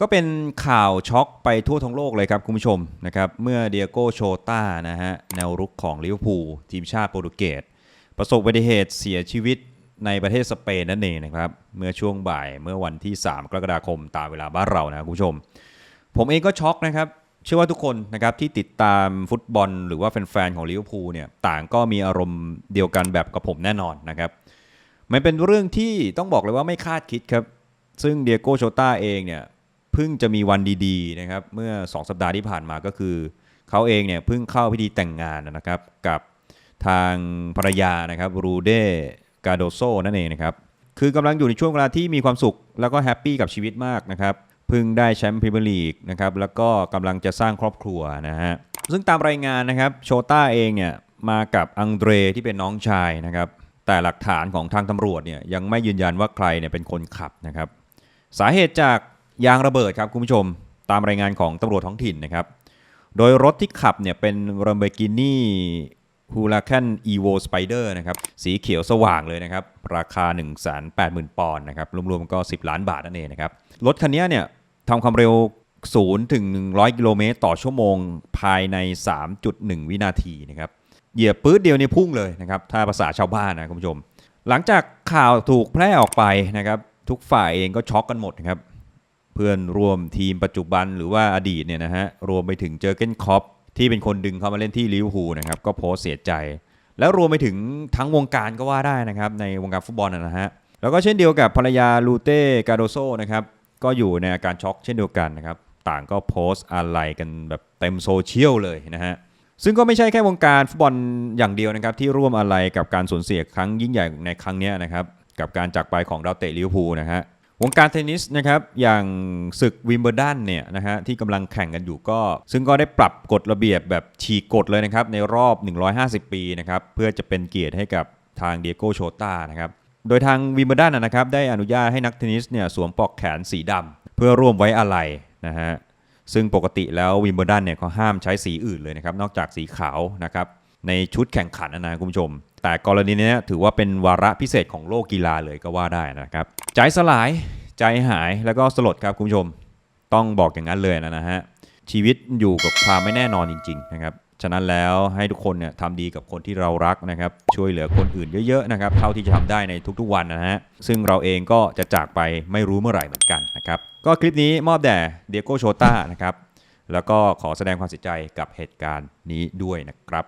ก็เป็นข่าวช็อกไปทั่วทั้งโลกเลยครับคุณผู้ชมนะครับเมื่อเดียโกโชตานะฮะแนวรุกของลิเวอร์พูลทีมชาติโปรตุเกสประสบอุบัติเหตุเสียชีวิตในประเทศสเปนนั่นเองนะครับเมื่อช่วงบ่ายเมื่อวันที่ 3 กรกฎาคมตามเวลาบ้านเรานะคุณผู้ชม ผมเองก็ช็อกนะครับเชื่อว่าทุกคนนะครับที่ติดตามฟุตบอล หรือว่าแฟนๆของลิเวอร์พูลเนี่ยต่างก็มีอารมณ์เดียวกันแบบกับผมแน่นอนนะครับมันเป็นเรื่องที่ต้องบอกเลยว่าไม่คาดคิดครับซึ่งเดียโกโชตาเองเนี่ย พิ่งจะมีวันดีๆนะครับเมื่อ 2 สัปดาห์ที่ผ่านมาก็คือ เขาเองเนี่ยเพิ่งเข้าพิธีแต่งงานนะครับกับทางภรรยานะครับรูเดกาโดโซนั่นเองนะครับคือกำลังอยู่ในช่วงเวลาที่มีความสุข แล้วก็แฮปปี้กับชีวิตมากนะครับเพิ่งได้แชมป์พรีเมียร์ลีกนะครับแล้วก็กำลังจะสร้างครอบครัวนะฮะซึ่งตามรายงานนะครับโชต้าเองเนี่ยมากับอังเดรที่เป็นน้องชายนะครับแต่หลักฐานของทางตำรวจเนี่ยยังไม่ยืนยันว่าใครเนี่ยเป็นคนขับนะครับสาเหตุจาก ยางระเบิดครับคุณผู้ชมตามรายงานของตำรวจท้องถิ่นนะครับ โดยรถที่ขับเนี่ยเป็น Lamborghini Huracan Evo Spider นะครับสีเขียวสว่างเลยนะครับ ราคา1 8 0 0 0 0ปอนด์นะครับรวมๆก็ 10 ล้านบาทนั่นเองนะครับ รถคันนี้เนี่ยทำความเร็ว0ถึง100 กิโลเมตรต่อชั่วโมงภายใน 3.1 วินาทีนะครับเหยียบปื๊ดเดียวนี่พุ่งเลยนะครับ ถ้าภาษาชาวบ้านนะคุณผู้ชม หลังจากข่าวถูกแพร่ออกไปนะครับ ทุกฝ่ายเองก็ช็อกกันหมดนะครับ เพื่อนร่วมทีมปัจจุบันหรือว่าอดีตเนี่ยนะฮะรวมไปถึงเจอเกนคอปที่เป็นคนดึงเขามาเล่นที่ลิเวอร์พูลนะครับก็โพสเสียใจ แล้วรวมไปถึงทั้งวงการก็ว่าได้นะครับในวงการฟุตบอลนะฮะแล้วก็เช่นเดียวกับภรรยาลูเต้กาโดโซนะครับก็อยู่ในอาการช็อกเช่นเดียวกันนะครับต่างก็โพสต์อะไรกันแบบเต็มโซเชียลเลยนะฮะซึ่งก็ไม่ใช่แค่วงการฟุตบอลอย่างเดียวนะครับที่ร่วมอะไรกับการสูญเสียครั้งยิ่งใหญ่ในครั้งนี้นะครับกับการจากไปของดาวเตะลิเวอร์พูลนะฮะ วงการเทนนิสนะครับอย่างศึกวิมเบิลดันเนี่ยนะฮะที่กำลังแข่งกันอยู่ก็ ซึ่งก็ได้ปรับกฎระเบียบแบบฉีกกฎเลยนะครับในรอบ 150 ปีนะครับเพื่อจะเป็นเกียรติให้กับทางเดียโกโชตานะครับโดยทางวิมเบิลดันนะครับได้อนุญาตให้นักเทนนิสเนี่ยสวมปลอกแขนสีดำเพื่อร่วมไว้อาลัยนะฮะซึ่งปกติแล้ววิมเบิลดันเนี่ยเขาห้ามใช้สีอื่นเลยนะครับนอกจากสีขาวนะครับ ในชุดแข่งขันนะคุณผู้ชม แต่กรณีนี้ถือว่าเป็นวาระพิเศษของโลกกีฬาเลยก็ว่าได้นะครับ ใจสลายใจหายแล้วก็สลดครับคุณผู้ชม ต้องบอกอย่างนั้นเลยนะฮะชีวิตอยู่กับความไม่แน่นอนจริง ๆ นะครับฉะนั้นแล้วให้ทุกคนเนี่ยทำดีกับคนที่เรารักนะครับ ช่วยเหลือคนอื่นเยอะๆนะครับเท่าที่จะทำได้ในทุกๆวันนะฮะซึ่งเราเองก็จะจากไปไม่รู้เมื่อไหร่เหมือนกันนะครับ ก็คลิปนี้มอบแด่เดียโกโชตานะครับ แล้วก็ขอแสดงความเสียใจกับเหตุการณ์นี้ด้วยนะครับ